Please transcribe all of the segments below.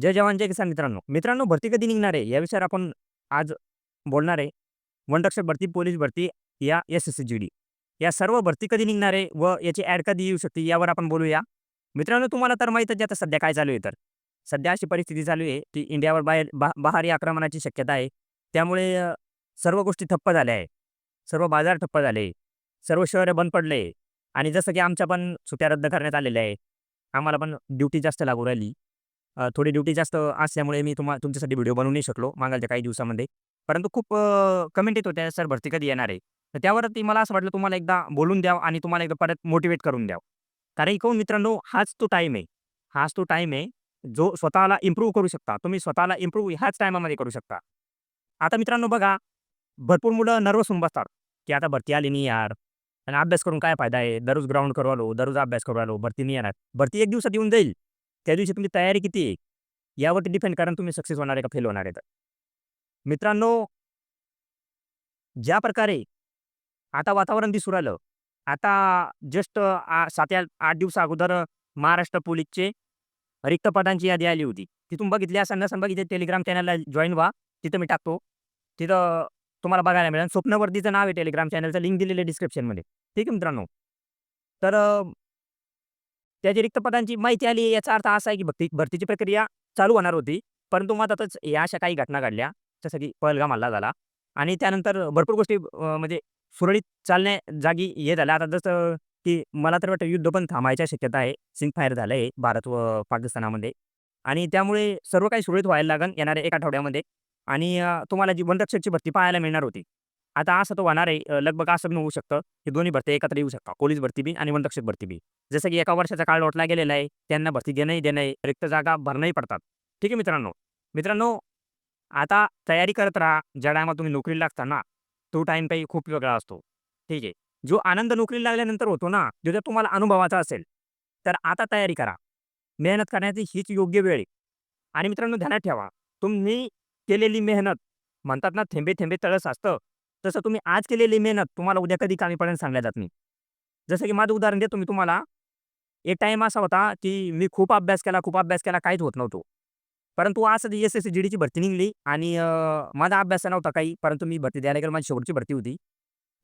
जय जवान जय किसान मित्रांनो. मित्रांनो भरती कधी निघणार आहे? या विषयावर आपण आज बोलणार आहे. वनरक्षक भरती पोलीस भरती या एस एस जी डी या सर्व भरती कधी निघणार आहे व याची ॲड कधी येऊ शकते यावर आपण बोलूया. मित्रांनो तुम्हाला तर माहीतच आता सध्या काय चालू आहे तर. सध्या अशी परिस्थिती चालू आहे की इंडियावर बाहेर बा बहारी आक्रमणाची शक्यता आहे. त्यामुळे सर्व गोष्टी ठप्प झाल्या आहे. सर्व बाजार ठप्प झाले सर्व शहरं बंद पडले आणि जसं की आमच्या पण सुट्या रद्द करण्यात आलेल्या आहे. आम्हाला पण ड्युटी जास्त लागू राहिली. थोडी ड्युटी जास्त असल्यामुळे मी तुम्हाला तुमच्यासाठी व्हिडिओ बनवू नाही शकलो मागालच्या काही दिवसामध्ये. परंतु खूप कमेंट येत होत्या सर भरती कधी येणार आहे? तर त्यावरती मला असं वाटलं तुम्हाला एकदा बोलून द्यावं आणि तुम्हाला एकदा परत मोटिवेट करून द्यावं. कारण इकडून मित्रांनो हाच तो टाईम आहे. हाच तो टाईम आहे जो स्वतःला इम्प्रूव्ह करू शकता. तुम्ही स्वतःला इम्प्रूव्ह ह्याच टायमामध्ये करू शकता. आता मित्रांनो बघा भरपूर मुलं नर्वस होऊन बसतात. की आता भरती आली नाही यार. आणि अभ्यास करून काय फायदा आहे? दररोज ग्राउंड करू आलो दररोज अभ्यास करू आलो भरती नाही येणार. भरती एक दिवसात येऊन जाईल. त्या दिवशी तुमची तयारी किती आहे? यावरती डिपेंड कारण तुम्ही सक्सेस होणार आहे का फेल होणार आहे तर. मित्रांनो ज्या प्रकारे आता वातावरण दिसू राहिलं आता जस्ट सात आठ दिवसा अगोदर महाराष्ट्र पोलीसचे रिक्त पदांची यादी आली होती. तिथून बघितली असं नसन बघितले टेलिग्राम चॅनलला जॉईन व्हा. तिथं मी टाकतो. तिथं तुम्हाला बघायला मिळेल. स्वप्नवर्तीचं नाव आहे टेलिग्राम चॅनलचं लिंक दिलेलं डिस्क्रिप्शनमध्ये ठीक आहे मित्रांनो. तर त्या त्याची रिक्त पदांची माहिती आली याचा अर्थ असा आहे की भरती भरतीची प्रक्रिया चालू होणार होती परंतु मधातच या अशा काही घटना घडल्या जसं की पहलगाम हल्ला झाला आणि त्यानंतर भरपूर गोष्टी म्हणजे सुरळीत चालण्या जागी हे झाल्या आता जसं की मला तर वाटतं युद्ध पण थांबायच्या शक्यता आहे. सिंग फायर झालं आहे भारत व पाकिस्तानामध्ये आणि त्यामुळे सर्व काही सुरळीत व्हायला लागेल येणाऱ्या एक आठवड्यामध्ये आणि तुम्हाला जी वनरक्षकची भरती पाहायला मिळणार होती. आता असं तो होणार आहे लगभग असं होऊ शकतं की दोन्ही भरती एकत्र येऊ शकतात पोलीस भरती बी आणि वनरक्षक भरती बी. जसं की एका वर्षाचा काळ लोटला गेलेला आहे त्यांना भरती देणंही देणंही रिक्त जागा भरणंही पडतात. ठीक आहे मित्रांनो. मित्रांनो आता तयारी करत राहा ज्या टायमात तुम्ही नोकरीला लागता ना तो टाईम काही खूप वेगळा असतो. ठीक आहे. जो आनंद नोकरीला लागल्यानंतर होतो ना जो जर तुम्हाला अनुभवाचा असेल तर आता तयारी करा. मेहनत करण्याची हीच योग्य वेळ आहे. आणि मित्रांनो ध्यानात ठेवा. तुम्ही केलेली मेहनत म्हणतात ना थेंबे थेंबे तळस असतं तसं तुम्ही आज केलेली मेहनत तुम्हाला उद्या कधी कामी पडेल सांगल्या जात नाही. जसं की माझं उदाहरण देतो मी तुम्हाला. एक टाईम असा होता की मी खूप अभ्यास केला खूप अभ्यास केला काहीच होत नव्हतो. परंतु असं एस एस सी जी डीची भरती निघली आणि माझा अभ्यास नव्हता काही परंतु मी भरती द्यायला गेलो माझी शेवटची भरती होती.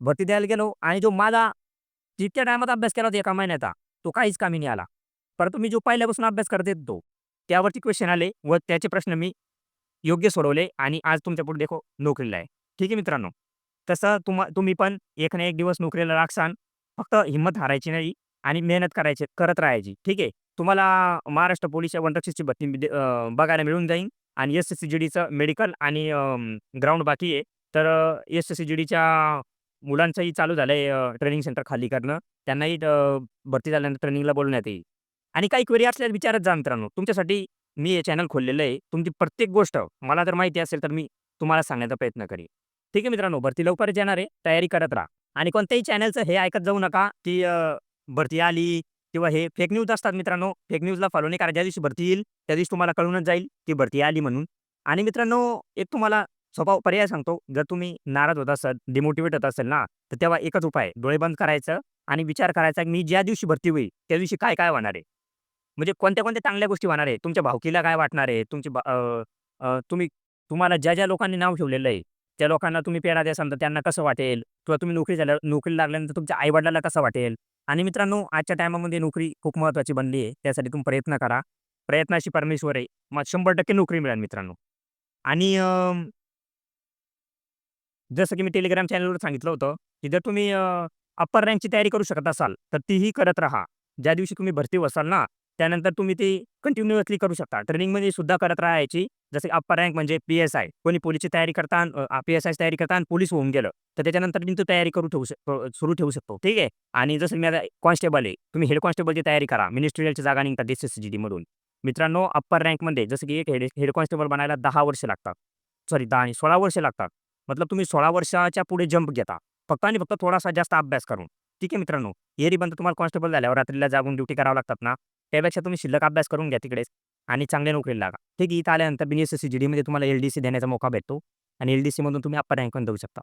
भरती द्यायला गेलो आणि जो माझा जितक्या टायमात अभ्यास केला होता एका महिन्याचा तो काहीच कामी नाही आला. परंतु मी जो पहिल्यापासून अभ्यास करत येतो त्यावरती क्वेश्चन आले व त्याचे प्रश्न मी योग्य सोडवले आणि आज तुमच्यापुढे देखो नोकरीला आहे. ठीक आहे मित्रांनो? तसं तुम्हा तुम्ही पण एक ना एक दिवस नोकरीला लागसान फक्त हिंमत हारायची नाही आणि मेहनत करायची करत राहायची. ठीक आहे? तुम्हाला महाराष्ट्र पोलीस वनरक्षकची भरती दे- बघायला मिळून जाईल आणि एस एस सी जी डीचं मेडिकल आणि ग्राउंड बाकी आहे. तर एस एस सी जी डीच्या मुलांचंही चालू झालं आहे ट्रेनिंग सेंटर खाली करणं. त्यांनाही भरती झाल्यानंतर ट्रेनिंगला बोलण्यात येईल. आणि काही क्वेरी असल्यास विचारत जा मित्रांनो. तुमच्यासाठी मी हे चॅनल खोललेलं आहे. तुमची प्रत्येक गोष्ट मला जर माहिती असेल तर मी तुम्हाला सांगण्याचा प्रयत्न करेन. ठीक आहे मित्रांनो भरती लवकरच येणार आहे. तयारी करत राहा. आणि कोणत्याही चॅनलचं हे ऐकत जाऊ नका की भरती आली किंवा हे फेक न्यूज असतात मित्रांनो. फेक न्यूजला फॉलो नाही करा ज्या दिवशी भरती येईल त्या दिवशी तुम्हाला कळूनच जाईल की भरती आली म्हणून. आणि मित्रांनो एक तुम्हाला स्वभाव पर्याय सांगतो. जर तुम्ही नाराज होत असाल डिमोटिवेट होत असेल ना तर तेव्हा एकच उपाय डोळे बंद करायचं आणि विचार करायचा मी ज्या दिवशी भरती होईल त्या दिवशी काय काय होणार आहे? म्हणजे कोणत्या कोणत्या चांगल्या गोष्टी होणार आहे? तुमच्या भावकीला काय वाटणार आहे? तुमची तुम्ही तुम्हाला ज्या ज्या लोकांनी नाव ठेवलेलं आहे त्या लोकांना तुम्ही पेढा द्या समजा त्यांना कसं वाटेल? किंवा तुम्ही नोकरी झाल्या नोकरी लागल्यानंतर तुमच्या आईवडिलांना कसं वाटेल? आणि मित्रांनो आजच्या टायमामध्ये नोकरी खूप महत्त्वाची बनली आहे. त्यासाठी तुम्ही प्रयत्न करा. प्रयत्नाशी परमेश्वर आहे. मग शंभर टक्के नोकरी मिळेल मित्रांनो. आणि जसं की मी टेलिग्राम चॅनलवर सांगितलं होतं की जर तुम्ही अप्पर रँकची तयारी करू शकत असाल तर तीही करत राहा. ज्या दिवशी तुम्ही भरती बसाल ना त्यानंतर तुम्ही ती कंटिन्युअसली करू शकता. ट्रेनिंगमध्ये सुद्धा करत राहायची. जसे अप्पर रँक म्हणजे पी एस आय कोणी पोलीसची तयारी करता पी एस आयची तयारी करता आणि पोलीस होऊन गेलं तर त्याच्यानंतर मी तयारी करू ठेवू शक सुरू ठेवू शकतो. ठीक आहे? आणि जसं मी आता कॉन्स्टेबल आहे तुम्ही हेड कॉन्स्टेबलची तयारी करा. मिनिस्ट्रियलची जागा निघतात एस एस जी डीमधून मित्रांनो अप्पर रँकमध्ये जसं की एक हेड हेड कॉन्स्टेबल बनायला दहा वर्ष लागतात. सॉरी दहा आणि सोळा वर्ष लागतात. मतलब तुम्ही सोळा वर्षाच्या पुढे जंप घेता. फक्त आणि फक्त थोडासा जास्त अभ्यास करून. ठीक आहे मित्रांनो? एरी बंद तुम्हाला कॉन्स्टेबल झाल्यावर रात्रीला जागून ड्युटी करावं लागतात ना? त्यापेक्षा तुम्ही शिल्लक अभ्यास करून घ्या तिकडेच आणि चांगल्या नोकरीला लागा. ठीक आहे इथं आल्यानंतर B S S C G डीमध्ये तुम्हाला एल डी सी देण्याचा मौका भेटतो आणि एल डी सीमधून तुम्ही अप्पर रँक पण देऊ शकता.